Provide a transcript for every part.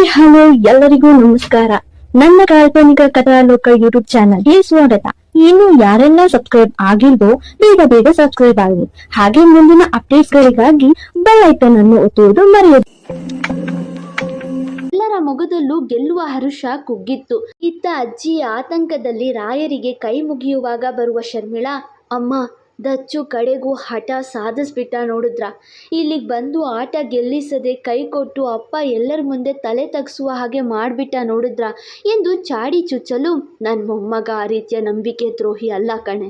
Hi hello, ಎಲ್ಲರಿಗೂ ನಮಸ್ಕಾರ. ನನ್ನ ಕಾಲ್ಪನಿಕ ಕಥಾಲೋಕ ಯೂಟ್ಯೂಬ್ ಚಾನಲ್ಗೆ ಸ್ವಾಗತ. ಇನ್ನು ಯಾರೆಲ್ಲ ಸಬ್ಸ್ಕ್ರೈಬ್ ಆಗಿಲ್ವೋ, ಬೇಗ ಬೇಗ ಸಬ್ಸ್ಕ್ರೈಬ್ ಆಗಿ ಹಾಗೆ ಮುಂದಿನ ಅಪ್ಡೇಟ್ಸ್ ಗಳಿಗಾಗಿ ಬೆಲ್ ಐಕನ್ ಅನ್ನು ಒತ್ತುವುದು ಮರೆಯದು. ಎಲ್ಲರ ಮೊಗದಲ್ಲೂ ಗೆಲ್ಲುವ ಹರುಷ ಕುಗ್ಗಿತ್ತು. ಇತ್ತ ಅಜ್ಜಿ ಆತಂಕದಲ್ಲಿ ರಾಯರಿಗೆ ಕೈ ಮುಗಿಯುವಾಗ ಬರುವ ಶರ್ಮಿಳಾ, ಅಮ್ಮ ದಚ್ಚು ಕಡೆಗೂ ಹಠ ಸಾಧಿಸ್ಬಿಟ್ಟ ನೋಡಿದ್ರ? ಇಲ್ಲಿಗೆ ಬಂದು ಆಟ ಗೆಲ್ಲಿಸದೆ ಕೈ ಕೊಟ್ಟು ಅಪ್ಪ ಎಲ್ಲರ ಮುಂದೆ ತಲೆ ತಗ್ಸುವ ಹಾಗೆ ಮಾಡಿಬಿಟ್ಟ ನೋಡಿದ್ರ? ಎಂದು ಚಾಡಿ ಚುಚ್ಚಲು ನನ್ನ ಮೊಮ್ಮಗ ಆ ರೀತಿಯ ನಂಬಿಕೆ ದ್ರೋಹಿ ಅಲ್ಲ ಕಣೆ.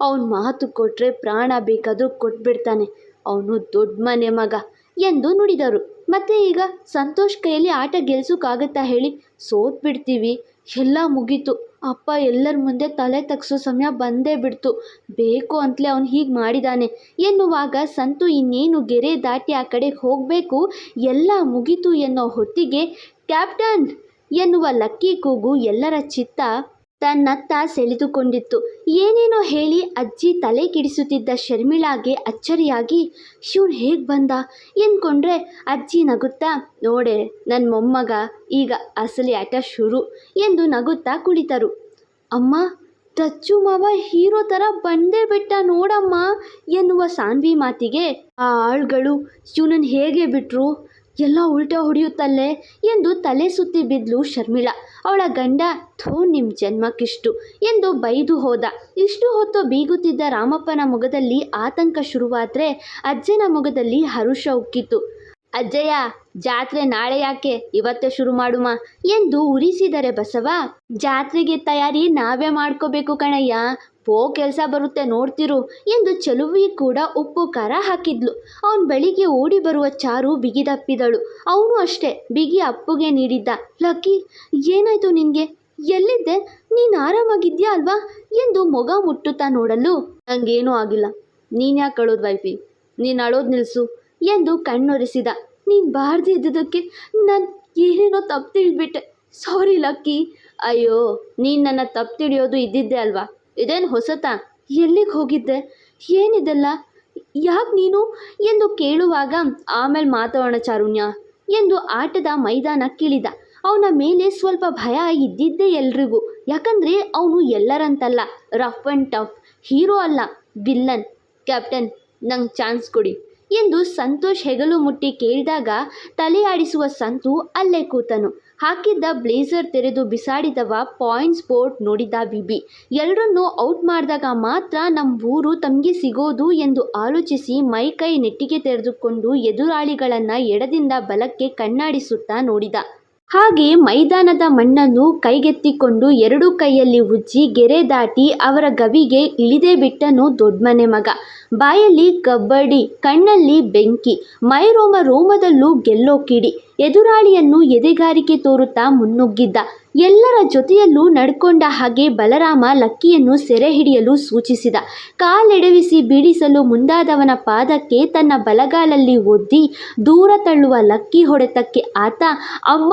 ಅವನ ಮಾತು ಕೊಟ್ಟರೆ ಪ್ರಾಣ ಬೇಕಾದರೂ ಕೊಟ್ಬಿಡ್ತಾನೆ. ಅವನು ದೊಡ್ಡ ಮನೆ ಮಗ ಎಂದು ನುಡಿದರು. ಮತ್ತೆ ಈಗ ಸಂತೋಷ್ ಕೈಯಲ್ಲಿ ಆಟ ಗೆಲ್ಸೋಕ್ಕಾಗತ್ತಾ ಹೇಳಿ ಸೋತ್ ಬಿಡ್ತೀವಿ ಎಲ್ಲ ಮುಗೀತು. ಅಪ್ಪ ಎಲ್ಲರ ಮುಂದೆ ತಲೆ ತಗ್ಸೋ ಸಮಯ ಬಂದೇ ಬಿಡ್ತು. ಬೇಕು ಅಂತಲೇ ಅವನು ಹೀಗೆ ಮಾಡಿದಾನೆ. ಎನ್ನುವಾಗ ಸಂತು ಇನ್ನೇನು ಗೆರೆ ದಾಟಿ ಆ ಕಡೆ ಹೋಗಬೇಕು? ಎಲ್ಲ ಮುಗೀತು ಎನ್ನೋ ಹೊತ್ತಿಗೆ, ಕ್ಯಾಪ್ಟನ್! ಎನ್ನುವ ಲಕ್ಕಿ ಕೂಗು ಎಲ್ಲರ ಚಿತ್ತ ತನ್ನತ್ತ ಸೆಳೆದುಕೊಂಡಿತ್ತು. ಏನೇನೋ ಹೇಳಿ ಅಜ್ಜಿ ತಲೆ ಕೆಡಿಸುತ್ತಿದ್ದ ಶರ್ಮಿಳಾಗೆ ಅಚ್ಚರಿಯಾಗಿ ಶಿವನು ಹೇಗೆ ಬಂದ? ಎಂದ್ಕೊಂಡ್ರೆ ಅಜ್ಜಿ ನಗುತ್ತಾ, ನೋಡೆ ನನ್ನ ಮೊಮ್ಮಗ ಈಗ ಅಸಲಿ ಆಟ ಶುರು ಎಂದು ನಗುತ್ತಾ ಕುಳಿತರು. ಅಮ್ಮ ಟಚ್ಚು ಮಾವ ಹೀರೋ ಥರ ಬಂದೇ ಬಿಟ್ಟ ನೋಡಮ್ಮ ಎನ್ನುವ ಸಾನ್ವಿ ಮಾತಿಗೆ ಆ ಆಳ್ಗಳು ಶಿವನನ್ನು ಹೇಗೆ ಬಿಟ್ರು? ಎಲ್ಲ ಉಲ್ಟಾ ಹೊಡೆಯುತ್ತಲ್ಲೇ ಎಂದು ತಲೆ ಸುತ್ತಿ ಬಿದ್ಲು ಶರ್ಮಿಳಾ. ಅವಳ ಗಂಡ, ಥೂ ನಿಮ್ಮ ಜನ್ಮಕ್ಕಿಷ್ಟು ಎಂದು ಬೈದು ಹೋದ. ಇಷ್ಟು ಹೊತ್ತು ಬೀಗುತ್ತಿದ್ದ ರಾಮಪ್ಪನ ಮೊಗದಲ್ಲಿ ಆತಂಕ ಶುರುವಾದರೆ ಅಜ್ಜನ ಮೊಗದಲ್ಲಿ ಹರುಷ ಉಕ್ಕಿತು ಅಜ್ಜಯ್ಯ, ಜಾತ್ರೆ ನಾಳೆ ಯಾಕೆ? ಇವತ್ತೇ ಶುರು ಮಾಡುಮ? ಎಂದು ಉರಿಸಿದರೆ ಬಸವ. ಜಾತ್ರೆಗೆ ತಯಾರಿ ನಾವೇ ಮಾಡ್ಕೋಬೇಕು ಕಣಯ್ಯ. ಪೋ ಕೆಲಸ ಬರುತ್ತೆ ನೋಡ್ತಿರು ಎಂದು ಚಲುವಿ ಕೂಡ ಉಪ್ಪು ಖಾರ ಹಾಕಿದ್ಲು. ಅವನ ಬೆಳಿಗ್ಗೆ ಓಡಿ ಬರುವ ಚಾರು ಬಿಗಿದಪ್ಪಿದಳು. ಅವನು ಅಷ್ಟೇ ಬಿಗಿ ಅಪ್ಪುಗೆ ನೀಡಿದ್ದ. ಲಕ್ಕಿ, ಏನಾಯ್ತು ನಿನಗೆ? ಎಲ್ಲಿದ್ದೆ? ನೀನು ಆರಾಮಾಗಿದ್ಯಾ ಅಲ್ವಾ? ಎಂದು ಮೊಗ ಮುಟ್ಟುತ್ತಾ ನೋಡಲು. ನಂಗೇನೂ ಆಗಿಲ್ಲ. ನೀನು ಯಾಕೆ ಅಳೋದು ವೈಫಿ? ನೀನು ಅಳೋದು ನಿಲ್ಲಿಸು ಎಂದು ಕಣ್ಣೊರೆಸಿದ. ನೀನು ಬಾರ್ದೇ ಇದ್ದದಕ್ಕೆ ನಾನು ಏನೇನೋ ತಪ್ಪು ತಿಳಿದ್ಬಿಟ್ಟೆ ಸಾರಿ, ಲಕ್ಕಿ. ಅಯ್ಯೋ, ನೀನು ನನ್ನ ತಪ್ಪು ತಿಳಿಯೋದು ಇದ್ದಿದ್ದೆ ಅಲ್ವಾ? ಇದೇನು ಹೊಸತಾ? ಎಲ್ಲಿಗೆ ಹೋಗಿದ್ದೆ? ಏನಿದೆಲ್ಲ? ಯಾಕೆ ನೀನು? ಎಂದು ಕೇಳುವಾಗ ಆಮೇಲೆ ಮಾತಾಡೋಣ ಚಾರುಣ್ಯ ಎಂದು ಆಟದ ಮೈದಾನ ಕೇಳಿದ. ಅವನ ಮೇಲೆ ಸ್ವಲ್ಪ ಭಯ ಇದ್ದಿದ್ದೇ ಎಲ್ರಿಗೂ. ಯಾಕಂದರೆ ಅವನು ಎಲ್ಲರಂತಲ್ಲ. Rough and tough. ಹೀರೋ ಅಲ್ಲ, ವಿಲ್ಲನ್. ಕ್ಯಾಪ್ಟನ್, ನಂಗೆ ಚಾನ್ಸ್ ಕೊಡಿ. ಎಂದು ಸಂತೋಷ್ ಹೆಗಲು ಮುಟ್ಟಿ ಕೇಳಿದಾಗ ತಲೆಯಾಡಿಸುವ ಸಂತು ಅಲ್ಲೇ ಕೂತನು. ಹಾಕಿದ್ದ ಬ್ಲೇಸರ್ ತೆರೆದು ಬಿಸಾಡಿದವ ಪಾಯಿಂಟ್ಸ್ ಬೋರ್ಡ್ ನೋಡಿದ ಬಿಬಿ. ಎಲ್ಲರನ್ನೂ ಔಟ್ ಮಾಡಿದಾಗ ಮಾತ್ರ ನಮ್ಮ ಊರು ತಮಗೆ ಸಿಗೋದು ಎಂದು ಆಲೋಚಿಸಿ ಮೈ ಕೈ ನೆಟ್ಟಿಗೆ ತೆರೆದುಕೊಂಡು ಎದುರಾಳಿಗಳನ್ನು ಎಡದಿಂದ ಬಲಕ್ಕೆ ಕಣ್ಣಾಡಿಸುತ್ತಾ ನೋಡಿದ. ಹಾಗೆ ಮೈದಾನದ ಮಣ್ಣನ್ನು ಕೈಗೆತ್ತಿಕೊಂಡು ಎರಡು ಕೈಯಲ್ಲಿ ಉಜ್ಜಿ ಗೆರೆ ದಾಟಿ ಅವರ ಗವಿಗೆ ಇಳಿದೇ ಬಿಟ್ಟನು ದೊಡ್ಡಮನೆ ಮಗ. ಬಾಯಲ್ಲಿ ಕಬ್ಬಡಿ, ಕಣ್ಣಲ್ಲಿ ಬೆಂಕಿ, ಮೈರೋಮ ರೋಮದಲ್ಲೂ ಗೆಲ್ಲೋ ಕಿಡಿ ಎದುರಾಳಿಯನ್ನು ಎದೆಗಾರಿಕೆ ತೋರುತ್ತಾ ಮುನ್ನುಗ್ಗಿದ್ದ. ಎಲ್ಲರ ಜೊತೆಯಲ್ಲೂ ನಡ್ಕೊಂಡ ಹಾಗೆ ಬಲರಾಮ ಲಕ್ಕಿಯನ್ನು ಸೆರೆ ಹಿಡಿಯಲು ಸೂಚಿಸಿದ. ಕಾಲೆಡವಿಸಿ ಬೀಳಿಸಲು ಮುಂದಾದವನ ಪಾದಕ್ಕೆ ತನ್ನ ಬಲಗಾಲಲ್ಲಿ ಒದ್ದಿ ದೂರ ತಳ್ಳುವ ಲಕ್ಕಿ ಹೊಡೆತಕ್ಕೆ ಆತ, ಅಮ್ಮ!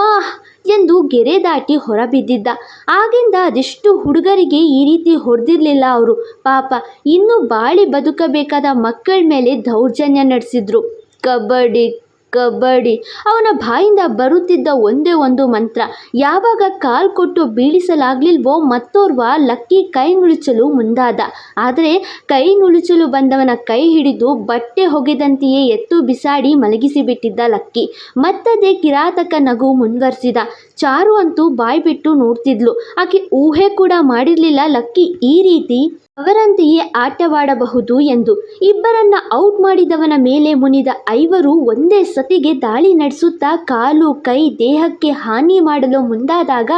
ಎಂದು ಗೆರೆ ದಾಟಿ ಹೊರಬಿದ್ದಿದ್ದ. ಆಗಿಂದ ಅದೆಷ್ಟು ಹುಡುಗರಿಗೆ ಈ ರೀತಿ ಹೊಡೆದಿರಲಿಲ್ಲ ಅವರು. ಪಾಪ, ಇನ್ನೂ ಬಾಳಿ ಬದುಕಬೇಕಾದ ಮಕ್ಕಳ ಮೇಲೆ ದೌರ್ಜನ್ಯ ನಡೆಸಿದ್ರು. ಕಬಡ್ಡಿ ಕಬಡ್ಡಿ. ಅವನ ಬಾಯಿಂದ ಬರುತ್ತಿದ್ದ ಒಂದೇ ಒಂದು ಮಂತ್ರ, ಯಾವಾಗ ಕಾಲ್ ಕೊಟ್ಟು ಬೀಳಿಸಲಾಗ್ಲಿಲ್ವೋ ಮತ್ತೋರ್ವ ಲಕ್ಕಿ ಕೈ ನುಳಿಚಲು ಮುಂದಾದ. ಆದರೆ ಕೈ ನುಳಿಚಲು ಬಂದವನ ಕೈ ಹಿಡಿದು ಬಟ್ಟೆ ಹೊಗೆದಂತೆಯೇ ಎತ್ತು ಬಿಸಾಡಿ ಮಲಗಿಸಿಬಿಟ್ಟಿದ್ದ ಲಕ್ಕಿ. ಮತ್ತದೇ ಕಿರಾತಕ ನಗು ಮುಂದುವರೆಸಿದ ಚಾರು ಅಂತೂ ಬಾಯ್ಬಿಟ್ಟು ನೋಡ್ತಿದ್ಲು. ಆಕೆ ಊಹೆ ಕೂಡ ಮಾಡಿರಲಿಲ್ಲ ಲಕ್ಕಿ ಈ ರೀತಿ ಅವರಂತೆಯೇ ಆಟವಾಡಬಹುದು ಎಂದು ಇಬ್ಬರನ್ನ ಔಟ್ ಮಾಡಿದವನ ಮೇಲೆ ಮುನಿದ ಐವರು ಒಂದೇ ಸತಿಗೆ ದಾಳಿ ನಡೆಸುತ್ತಾ ಕಾಲು, ಕೈ, ದೇಹಕ್ಕೆ ಹಾನಿ ಮಾಡಲು ಮುಂದಾದಾಗ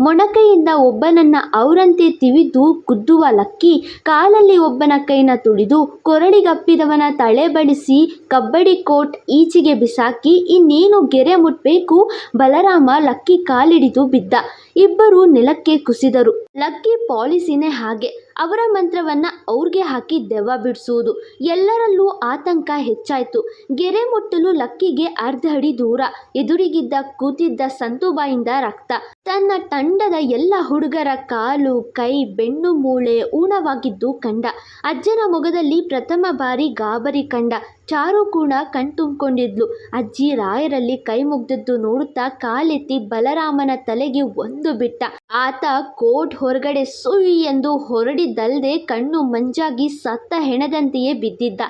ಮೊಣಕೈಯಿಂದ ಒಬ್ಬನನ್ನ ಅವರಂತೆ ತಿವಿದು ಕುದ್ದುವ ಲಕ್ಕಿ ಕಾಲಲ್ಲಿ ಒಬ್ಬನ ಕೈನ ತುಳಿದು ಕೊರಳಿಗಪ್ಪಿದವನ ತಳೆ ಬಡಿಸಿ ಕಬ್ಬಡಿ ಕೋಟ್ ಈಚೆಗೆ ಬಿಸಾಕಿ ಇನ್ನೇನು ಗೆರೆ ಮುಟ್ಬೇಕು ಬಲರಾಮ ಲಕ್ಕಿ ಕಾಲಿಡಿದು ಬಿದ್ದ. ಇಬ್ಬರು ನೆಲಕ್ಕೆ ಕುಸಿದರು. ಲಕ್ಕಿ ಪಾಲಿಸಿನೇ ಹಾಗೆ. ಅವರ ಮಂತ್ರವನ್ನ ಅವ್ರಿಗೆ ಹಾಕಿ ದೆವ್ವ ಬಿಡಿಸುವುದು. ಎಲ್ಲರಲ್ಲೂ ಆತಂಕ ಹೆಚ್ಚಾಯಿತು. ಗೆರೆ ಮುಟ್ಟಲು ಲಕ್ಕಿಗೆ ಅರ್ಧ ಅಡಿ ದೂರ, ಎದುರಿಗಿದ್ದ ಕೂತಿದ್ದ ಸಂತುಬಾಯಿಂದ ರಕ್ತ. ತನ್ನ ತಂಡದ ಎಲ್ಲ ಹುಡುಗರ ಕಾಲು, ಕೈ ಬೆನ್ನು ಮೂಳೆ ಊಣವಾಗಿದ್ದು ಕಂಡ. ಅಜ್ಜನ ಮೊಗದಲ್ಲಿ ಪ್ರಥಮ ಬಾರಿ ಗಾಬರಿ ಕಂಡ. ಚಾರು ಕೂಡ ಕಣ್ತುಂಬಿಕೊಂಡಿದ್ಲು. ಅಜ್ಜಿ ರಾಯರಲ್ಲಿ ಕೈ ಮುಗ್ದದ್ದು ನೋಡುತ್ತಾ ಕಾಲೆತ್ತಿ ಬಲರಾಮನ ತಲೆಗೆ ಒಂದು ಬಿಟ್ಟ. ಆತ ಕೋಟ್ ಹೊರಗಡೆ ಸುಯ್ ಎಂದು ಹೊರಡಿದ್ದಲ್ಲದೆ ಕಣ್ಣು ಮಂಜಾಗಿ ಸತ್ತ ಹೆಣದಂತೆಯೇ ಬಿದ್ದಿದ್ದ.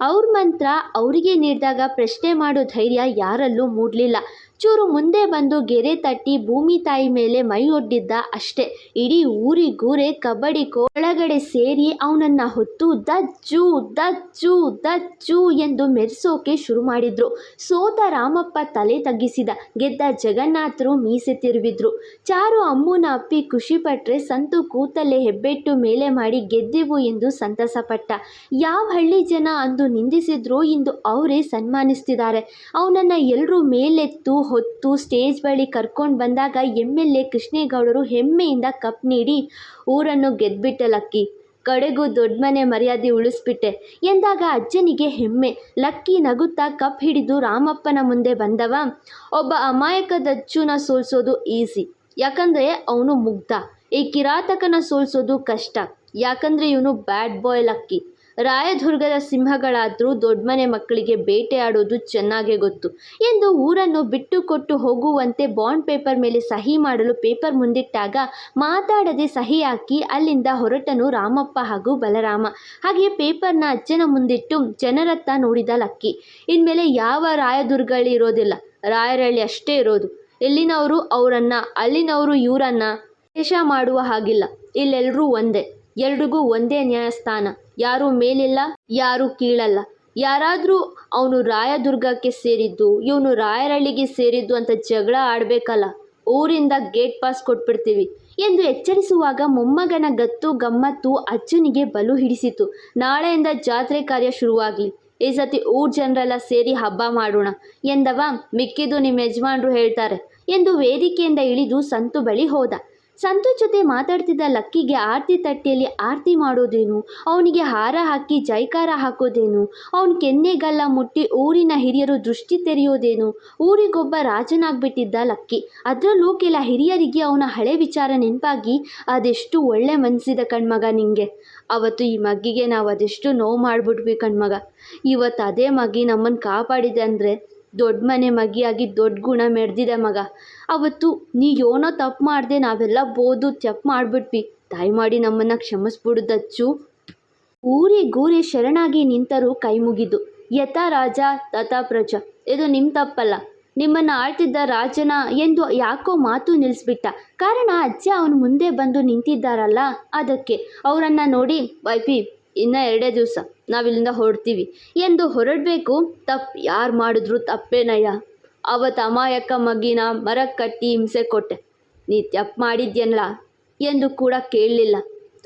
ಅವ್ರ ಮಂತ್ರ ಅವರಿಗೆ ನೀಡಿದಾಗ ಪ್ರಶ್ನೆ ಮಾಡೋ ಧೈರ್ಯ ಯಾರಲ್ಲೂ ಮೂಡಲಿಲ್ಲ. ಚೂರು ಮುಂದೆ ಬಂದು ಗೆರೆ ತಟ್ಟಿ ಭೂಮಿ ತಾಯಿ ಮೇಲೆ ಮೈ ಒಡ್ಡಿದ್ದ ಅಷ್ಟೇ. ಇಡೀ ಊರಿಗೂರೇ ಕಬಡ್ಡಿ ಕೊಳಗಡೆ ಸೇರಿ ಅವನನ್ನ ಹೊತ್ತು ದಜ್ಜು ದಜ್ಜು ದಜ್ಜು ಎಂದು ಮೆರೆಸೋಕೆ ಶುರು ಮಾಡಿದ್ರು. ಸೋತ ರಾಮಪ್ಪ ತಲೆ ತಗ್ಗಿಸಿದ. ಗೆದ್ದ ಜಗನ್ನಾಥರು ಮೀಸೆ ತಿರುವಿದ್ರು. ಚಾರು ಅಮ್ಮನ ಅಪ್ಪಿ ಖುಷಿಪಟ್ರೆ ಸಂತು ಕೂತಲ್ಲೇ ಹೆಬ್ಬೆಟ್ಟು ಮೇಲೆ ಮಾಡಿ ಗೆದ್ದೆವು ಎಂದು ಸಂತಸಪಟ್ಟ. ಯಾವ ಹಳ್ಳಿ ಜನ ಅಂದು ನಿಂದಿಸಿದ್ರು ಇಂದು ಅವರೇ ಸನ್ಮಾನಿಸ್ತಿದ್ದಾರೆ. ಅವನನ್ನ ಎಲ್ಲರೂ ಮೇಲೆತ್ತು ಹೊತ್ತು ಸ್ಟೇಜ್ ಬಳಿ ಕರ್ಕೊಂಡು ಬಂದಾಗ ಎಂ ಎಲ್ ಎ ಕೃಷ್ಣೇಗೌಡರು ಹೆಮ್ಮೆಯಿಂದ ಕಪ್ ನೀಡಿ ಊರನ್ನು ಗೆದ್ಬಿಟ್ಟೆ ಲಕ್ಕಿ ಕಡೆಗೂ ದೊಡ್ಡ ಮನೆ ಮರ್ಯಾದೆ ಉಳಿಸ್ಬಿಟ್ಟೆ. ಎಂದಾಗ ಅಜ್ಜನಿಗೆ ಹೆಮ್ಮೆ. ಲಕ್ಕಿ ನಗುತ್ತಾ ಕಪ್ ಹಿಡಿದು ರಾಮಪ್ಪನ ಮುಂದೆ ಬಂದವ. ಒಬ್ಬ ಅಮಾಯಕ ದಚ್ಚುನ ಸೋಲ್ಸೋದು ಈಸಿ. ಯಾಕಂದರೆ ಅವನು ಮುಗ್ಧ. ಈ ಕಿರಾತಕನ ಸೋಲ್ಸೋದು ಕಷ್ಟ. ಯಾಕಂದರೆ ಇವನು ಬ್ಯಾಡ್ ಬಾಯ್ ಲಕ್ಕಿ. ರಾಯದುರ್ಗದ ಸಿಂಹಗಳಾದರೂ ದೊಡ್ಡಮನೆ ಮಕ್ಕಳಿಗೆ ಬೇಟೆಯಾಡೋದು ಚೆನ್ನಾಗೇ ಗೊತ್ತು ಎಂದು ಊರನ್ನು ಬಿಟ್ಟುಕೊಟ್ಟು ಹೋಗುವಂತೆ ಬಾಂಡ್ ಪೇಪರ್ ಮೇಲೆ ಸಹಿ ಮಾಡಲು ಪೇಪರ್ ಮುಂದಿಟ್ಟಾಗ ಮಾತಾಡದೆ ಸಹಿ ಹಾಕಿ ಅಲ್ಲಿಂದ ಹೊರಟನು ರಾಮಪ್ಪ ಹಾಗೂ ಬಲರಾಮ. ಹಾಗೆಯೇ ಪೇಪರ್ನ ಅಜ್ಜನ ಮುಂದಿಟ್ಟು ಜನರತ್ತ ನೋಡಿದ ಲಕ್ಕಿ. ಇನ್ಮೇಲೆ ಯಾವ ರಾಯದುರ್ಗಳಿ ಇರೋದಿಲ್ಲ. ರಾಯರಳ್ಳಿ ಅಷ್ಟೇ ಇರೋದು. ಇಲ್ಲಿನವರು ಅವರನ್ನ, ಅಲ್ಲಿನವರು ಇವರನ್ನ ದೇಶ ಮಾಡುವ ಹಾಗಿಲ್ಲ. ಇಲ್ಲೆಲ್ಲರೂ ಒಂದೇ. ಎಲ್ರಿಗೂ ಒಂದೇ ನ್ಯಾಯಸ್ಥಾನ. ಯಾರೂ ಮೇಲಿಲ್ಲ, ಯಾರೂ ಕೀಳಲ್ಲ. ಯಾರಾದರೂ ಅವನು ರಾಯದುರ್ಗಕ್ಕೆ ಸೇರಿದ್ದು, ಇವನು ರಾಯರಳ್ಳಿಗೆ ಸೇರಿದ್ದು ಅಂತ ಜಗಳ ಆಡಬೇಕಲ್ಲ. ಊರಿಂದ ಗೇಟ್ ಪಾಸ್ ಕೊಟ್ಬಿಡ್ತೀವಿ ಎಂದು ಎಚ್ಚರಿಸುವಾಗ ಮೊಮ್ಮಗನ ಗತ್ತು ಗಮ್ಮತ್ತು ಅಜ್ಜನಿಗೆ ಬಲು ಹಿಡಿಸಿತು. ನಾಳೆಯಿಂದ ಜಾತ್ರೆ ಕಾರ್ಯ ಶುರುವಾಗಲಿ. ಈ ಸತಿ ಊರ್ ಜನರೆಲ್ಲ ಸೇರಿ ಹಬ್ಬ ಮಾಡೋಣ ಎಂದವ ಮಿಕ್ಕಿದ್ದು ನಿಮ್ಮ ಯಜಮಾನ್ರು ಹೇಳ್ತಾರೆ ಎಂದು ವೇದಿಕೆಯಿಂದ ಇಳಿದು ಸಂತು ಬಳಿ ಹೋದ. ಸಂತು ಜೊತೆ ಮಾತಾಡ್ತಿದ್ದ ಲಕ್ಕಿಗೆ ಆರತಿ ತಟ್ಟೆಯಲ್ಲಿ ಆರತಿ ಮಾಡೋದೇನು? ಅವನಿಗೆ ಹಾರ ಹಾಕಿ ಜೈಕಾರ ಹಾಕೋದೇನು? ಅವನ ಕೆನ್ನೆಗಲ್ಲ ಮುಟ್ಟಿ ಊರಿನ ಹಿರಿಯರು ದೃಷ್ಟಿ ತೆರೆಯೋದೇನು? ಊರಿಗೊಬ್ಬ ರಾಜನಾಗ್ಬಿಟ್ಟಿದ್ದ ಲಕ್ಕಿ. ಅದರಲ್ಲೂ ಕೆಲ ಹಿರಿಯರಿಗೆ ಅವನ ಹಳೆ ವಿಚಾರ ನೆನಪಾಗಿ ಅದೆಷ್ಟು ಒಳ್ಳೆ ಮನಸ್ಸಿದ ಕಣ್ಮಗ ನಿಂಗೆ. ಅವತ್ತು ಈ ಮಗ್ಗಿಗೆ ನಾವು ಅದೆಷ್ಟು ನೋವು ಮಾಡಿಬಿಟ್ವಿ ಕಣ್ಮಗ. ಇವತ್ತು ಅದೇ ಮಗ್ಗಿ ನಮ್ಮನ್ನು ಕಾಪಾಡಿದೆ ಅಂದರೆ ದೊಡ್ಡ ಮನೆ ಮಗಿಯಾಗಿ ದೊಡ್ಡ ಗುಣ ಮೆರೆದಿದೆ ಮಗ. ಅವತ್ತು ನೀ ಏನೋ ತಪ್ಪು ಮಾಡಿದೆ ನಾವೆಲ್ಲ ಬೋದು ತಪ್ಪು ಮಾಡಿಬಿಟ್ವಿ. ಮಾಡಿ ನಮ್ಮನ್ನು ಕ್ಷಮಿಸ್ಬಿಡು ದಚ್ಚು. ಊರಿಗೂರಿ ಶರಣಾಗಿ ನಿಂತರು ಕೈ ಮುಗಿದು. ಯಥ ರಾಜ, ತಥಾ ಪ್ರಜ, ಇದು ನಿಮ್ಮ ತಪ್ಪಲ್ಲ. ನಿಮ್ಮನ್ನು ಆಳ್ತಿದ್ದ ರಾಜನ ಎಂದು ಯಾಕೋ ಮಾತು ನಿಲ್ಲಿಸ್ಬಿಟ್ಟ ಕಾರಣ ಅಜ್ಜ ಅವನು ಮುಂದೆ ಬಂದು ನಿಂತಿದ್ದಾರಲ್ಲ, ಅದಕ್ಕೆ. ಅವರನ್ನು ನೋಡಿ ವೈಪಿ ಇನ್ನೂ ಎರಡೇ ದಿವಸ. ನಾವಿಲ್ಲಿಂದ ಹೊರಡ್ತೀವಿ. ಎಂದು ಹೊರಡಬೇಕು ತಪ್ಪು ಯಾರು ಮಾಡಿದ್ರು ತಪ್ಪೇನಯ್ಯ ಅವತ್ತು ಅಮಾಯಕ ಮಗಿನ ಮರ ಕಟ್ಟಿ ಹಿಂಸೆ ಕೊಟ್ಟೆ. ನೀ ತಪ್ಪು ಮಾಡಿದ್ಯಲ್ಲ ಎಂದು ಕೂಡ ಕೇಳಲಿಲ್ಲ.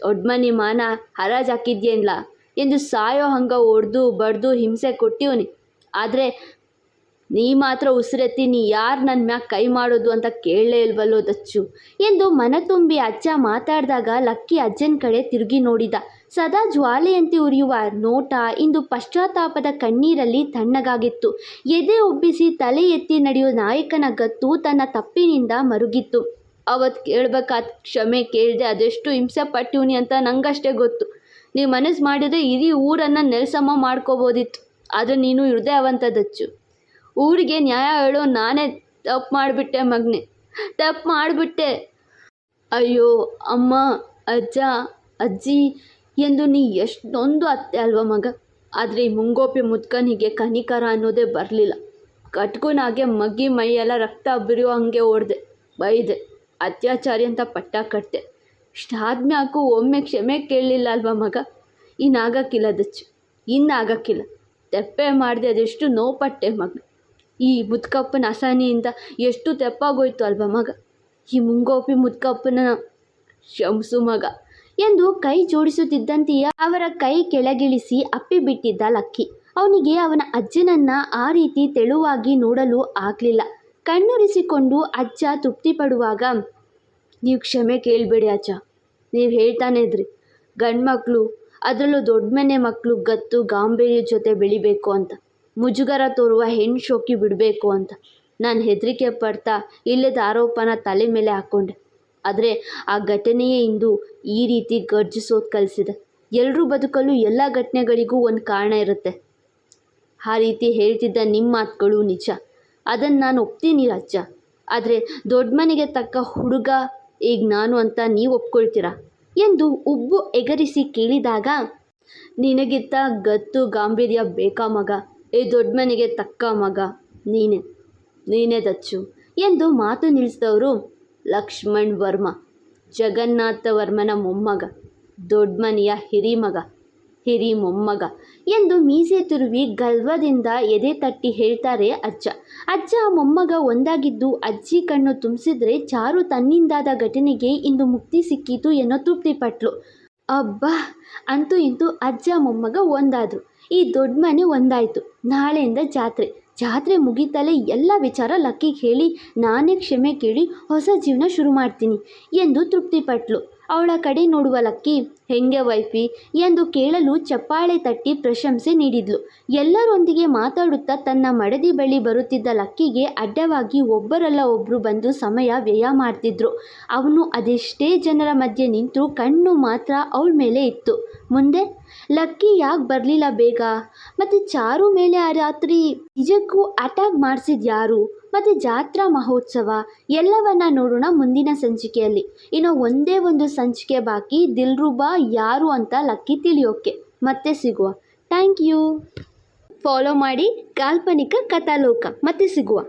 ದೊಡ್ಡ ಮನೆ ಮಾನ ಹರಾಜು ಹಾಕಿದ್ಯೇನ್ಲ? ಎಂದು ಸಾಯೋ ಹಂಗೆ ಹೊಡೆದು ಬಡ್ದು ಹಿಂಸೆ ಕೊಟ್ಟಿವ್ನಿ. ಆದರೆ ನೀ ಮಾತ್ರ ಉಸಿರೆತ್ತಿ ನೀ ಯಾರು ನನ್ನ ಮ್ಯಾಗ ಕೈ ಮಾಡೋದು ಅಂತ ಕೇಳಲೇ ಇಲ್ವಲ್ಲೋ ದಚ್ಚು? ಎಂದು ಮನ ತುಂಬಿ ಅಜ್ಜ ಮಾತಾಡಿದಾಗ ಲಕ್ಕಿ ಅಜ್ಜನ ಕಡೆ ತಿರುಗಿ ನೋಡಿದ. ಸದಾ ಜ್ವಾಲೆಯಂತೆ ಉರಿಯುವ ನೋಟ ಇಂದು ಪಶ್ಚಾತ್ತಾಪದ ಕಣ್ಣೀರಲ್ಲಿ ತಣ್ಣಗಾಗಿತ್ತು. ಎದೆ ಒಬ್ಬಿಸಿ ತಲೆ ಎತ್ತಿ ನಡೆಯೋ ನಾಯಕನ ಗತ್ತು ತನ್ನ ತಪ್ಪಿನಿಂದ ಮರುಗಿತ್ತು. ಅವತ್ತು ಕೇಳ್ಬೇಕಾದ ಕ್ಷಮೆ ಕೇಳಿದೆ ಅದೆಷ್ಟು ಹಿಂಸೆ ಪಟ್ಟಿವ್ನಿ ಅಂತ ನಂಗಷ್ಟೇ ಗೊತ್ತು. ನೀವು ಮನಸ್ಸು ಮಾಡಿದರೆ ಇಡೀ ಊರನ್ನು ನೆಲಸಮ ಮಾಡ್ಕೋಬೋದಿತ್ತು. ಆದರೆ ನೀನು ಹೃದಯವಂತ ದಚ್ಚು ಊರಿಗೆ ನ್ಯಾಯ ಹೇಳೋ ನಾನೇ ತಪ್ಪು ಮಾಡಿಬಿಟ್ಟೆ ಮಗ್ನೆ. ತಪ್ಪು ಮಾಡಿಬಿಟ್ಟೆ. ಅಯ್ಯೋ, ಅಮ್ಮ, ಅಜ್ಜ, ಅಜ್ಜಿ ಎಂದು ನೀ ಎಷ್ಟೊಂದು ಅತ್ತೆ ಅಲ್ವ ಮಗ? ಆದರೆ ಈ ಮುಂಗೋಪಿ ಮುದ್ಕನಿಗೆ ಕನಿಕರ ಅನ್ನೋದೇ ಬರಲಿಲ್ಲ. ಕಟ್ಕೊನಾಗೆ ಮಗ್ಗಿ ಮೈಯೆಲ್ಲ ರಕ್ತ ಬಿರಿಯೋ ಹಂಗೆ ಓಡ್ದೆ, ಬೈದೆ, ಅತ್ಯಾಚಾರಿ ಅಂತ ಪಟ್ಟ ಕಟ್ಟೆ ಇಷ್ಟಾದ್ಮ್ಯಾಕು ಒಮ್ಮೆ ಕ್ಷಮೆ ಕೇಳಲಿಲ್ಲ ಅಲ್ವಾ ಮಗ? ಇನ್ನಾಗಕ್ಕಿಲ್ಲ ದಚ್ಚು ಇನ್ನಾಗಕ್ಕಿಲ್ಲ. ತೆಪ್ಪೆ ಮಾಡಿದೆ ಅದೆಷ್ಟು ನೋಪಟ್ಟೆ ಮಗ. ಈ ಮುದ್ಕಪ್ಪನ ಅಸಹನೆಯಿಂದ ಎಷ್ಟು ತೆಪ್ಪಾಗೋಯ್ತು ಅಲ್ವಾ ಮಗ? ಈ ಮುಂಗೋಪಿ ಮುದ್ಕಪ್ಪನ ಕ್ಷಮಿಸು ಮಗ. ಎಂದು ಕೈ ಜೋಡಿಸುತ್ತಿದ್ದಂತೆಯೇ ಅವರ ಕೈ ಕೆಳಗಿಳಿಸಿ ಅಪ್ಪಿಬಿಟ್ಟಿದ್ದ ಲಕ್ಕಿ. ಅವನಿಗೆ ಅವನ ಅಜ್ಜನನ್ನ ಆ ರೀತಿ ತೆಳುವಾಗಿ ನೋಡಲು ಆಗಲಿಲ್ಲ. ಕಣ್ಣುರಿಸಿಕೊಂಡು ಅಜ್ಜ ತೃಪ್ತಿ ಪಡುವಾಗ ನೀವು ಕ್ಷಮೆ ಕೇಳಬೇಡಿ ಅಜ್ಜ. ನೀವು ಹೇಳ್ತಾನೆ ಇದ್ರಿ. ಗಂಡ್ಮಕ್ಳು, ಅದರಲ್ಲೂ ದೊಡ್ಡ ಮನೆ ಮಕ್ಕಳು ಗತ್ತು ಗಾಂಭೀರ್ಯ ಜೊತೆ ಬೆಳಿಬೇಕು ಅಂತ. ಮುಜುಗರ ತೋರುವ ಹೆಣ್ಣು ಶೋಕಿ ಬಿಡಬೇಕು ಅಂತ. ನಾನು ಹೆದರಿಕೆ ಪಡ್ತಾ ಇಲ್ಲದ ಆರೋಪನ ತಲೆ ಮೇಲೆ ಹಾಕ್ಕೊಂಡೆ ಆದರೆ ಆ ಘಟನೆಯೇ ಇಂದು ಈ ರೀತಿ ಗರ್ಜಿಸೋದು ಕಲಿಸಿದೆ. ಎಲ್ಲರೂ ಬದುಕಲು ಎಲ್ಲ ಘಟನೆಗಳಿಗೂ ಒಂದು ಕಾರಣ ಇರುತ್ತೆ. ಆ ರೀತಿ ಹೇಳ್ತಿದ್ದ ನಿಮ್ಮ ಮಾತುಗಳು ನಿಜ. ಅದನ್ನು ನಾನು ಒಪ್ತೀನಿ ರಾಜ್ಯ. ಆದರೆ ದೊಡ್ಡ ಮನೆಗೆ ತಕ್ಕ ಹುಡುಗ ಈಗ ನಾನು ಅಂತ ನೀವು ಒಪ್ಕೊಳ್ತೀರಾ? ಎಂದು ಉಬ್ಬು ಎಗರಿಸಿ ಕೇಳಿದಾಗ ನಿನಗಿತ್ತ ಗತ್ತು ಗಾಂಭೀರ್ಯ ಬೇಕಾ ಮಗ? ಈ ದೊಡ್ಡ ಮನೆಗೆ ತಕ್ಕ ಮಗ, ನೀನೇ ನೀನೇ ದಚ್ಚು, ಎಂದು ಮಾತು ನಿಲ್ಲಿಸಿದವರು ಲಕ್ಷ್ಮಣ್ ವರ್ಮ, ಜಗನ್ನಾಥ ವರ್ಮನ ಮೊಮ್ಮಗ ದೊಡ್ಡ ಮನೆಯ ಹಿರಿಮಗ ಹಿರಿ ಮೊಮ್ಮಗ ಎಂದು ಮೀಸೆ ತುರುವಿ ಗಲ್ವದಿಂದ ಎದೆ ತಟ್ಟಿ ಹೇಳ್ತಾರೆ ಅಜ್ಜ. ಅಜ್ಜ ಮೊಮ್ಮಗ ಒಂದಾಗಿದ್ದು ಅಜ್ಜಿ ಕಣ್ಣು ತುಂಬಿಸಿದ್ರೆ ಚಾರು ತನ್ನಿಂದಾದ ಘಟನೆಗೆ ಇಂದು ಮುಕ್ತಿ ಸಿಕ್ಕಿತು ಎನ್ನೋ ತೃಪ್ತಿಪಟ್ಲು ಅಬ್ಬಾ! ಅಂತೂ ಇಂತೂ ಅಜ್ಜ ಮೊಮ್ಮಗ ಒಂದಾದ್ರು. ಈ ದೊಡ್ಡ ಮನೆ ಒಂದಾಯಿತು. ನಾಳೆಯಿಂದ ಜಾತ್ರೆ. ಜಾತ್ರೆ ಮುಗಿತಲೇ ಎಲ್ಲ ವಿಚಾರ ಲಕ್ಕಿಗೆ ಹೇಳಿ ನಾನೇ ಕ್ಷಮೆ ಕೇಳಿ ಹೊಸ ಜೀವನ ಶುರು ಮಾಡ್ತೀನಿ ಎಂದು ತೃಪ್ತಿಪಟ್ಲು ಅವಳ ಕಡೆ ನೋಡುವ ಲಕ್ಕಿ, ಹೆಂಗೆ ವೈಫಿ? ಎಂದು ಕೇಳಲು ಚಪ್ಪಾಳೆ ತಟ್ಟಿ ಪ್ರಶಂಸೆ ನೀಡಿದ್ಲು. ಎಲ್ಲರೊಂದಿಗೆ ಮಾತಾಡುತ್ತಾ ತನ್ನ ಮಡದಿ ಬಳಿ ಬರುತ್ತಿದ್ದ ಲಕ್ಕಿಗೆ ಅಡ್ಡವಾಗಿ ಒಬ್ಬರಲ್ಲ ಒಬ್ಬರು ಬಂದು ಸಮಯ ವ್ಯಯ ಮಾಡ್ತಿದ್ರು. ಅವನು ಅದೆಷ್ಟೇ ಜನರ ಮಧ್ಯೆ ನಿಂತು ಕಣ್ಣು ಮಾತ್ರ ಅವಳ ಮೇಲೆ ಇತ್ತು. ಮುಂದೆ ಲಕ್ಕಿ ಯಾಕೆ ಬರಲಿಲ್ಲ ಬೇಗ. ಮತ್ತು ಚಾರು ಮೇಲೆ ಆ ರಾತ್ರಿ ನಿಜಕ್ಕೂ ಅಟ್ಯಾಕ್ ಮಾಡಿಸಿದ ಯಾರು? ಮತ್ತು ಜಾತ್ರಾ ಮಹೋತ್ಸವ ಎಲ್ಲವನ್ನ ನೋಡೋಣ ಮುಂದಿನ ಸಂಚಿಕೆಯಲ್ಲಿ. ಇನ್ನು ಒಂದೇ ಒಂದು ಸಂಚಿಕೆ ಬಾಕಿ, ದಿಲ್ರುಬಾ ಯಾರು ಅಂತ ಲಕ್ಕಿ ತಿಳಿಯೋಕೆ. ಮತ್ತೆ ಸಿಗುವ. Thank you. ಫಾಲೋ ಮಾಡಿ ಕಾಲ್ಪನಿಕ ಕಥಾಲೋಕ. ಮತ್ತೆ ಸಿಗುವ.